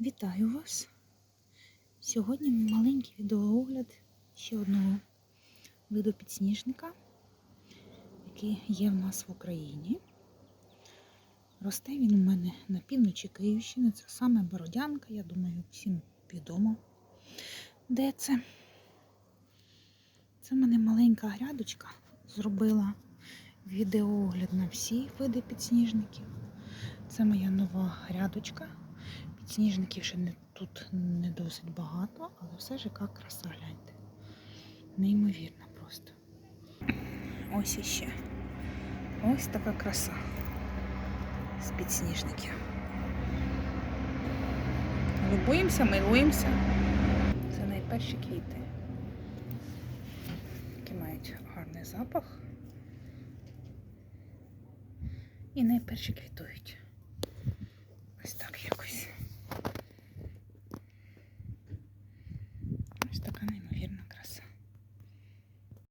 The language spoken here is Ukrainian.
Вітаю вас! Сьогодні маленький відеоогляд ще одного виду підсніжника, який є в нас в Україні. Росте він у мене на півночі Київщини. Це саме Бородянка, я думаю, всім відомо, де це. Це в мене маленька грядочка. Зробила відеоогляд на всі види підсніжників. Це моя нова грядочка. Підсніжників ще не, тут не досить багато, але все ж яка краса, гляньте. Неймовірна просто. Ось іще. Ось така краса з підсніжників. Любуємося, милуємося. Це найперші квіти, які мають гарний запах. І найперші квітують. Ось так якось. Ось така неймовірна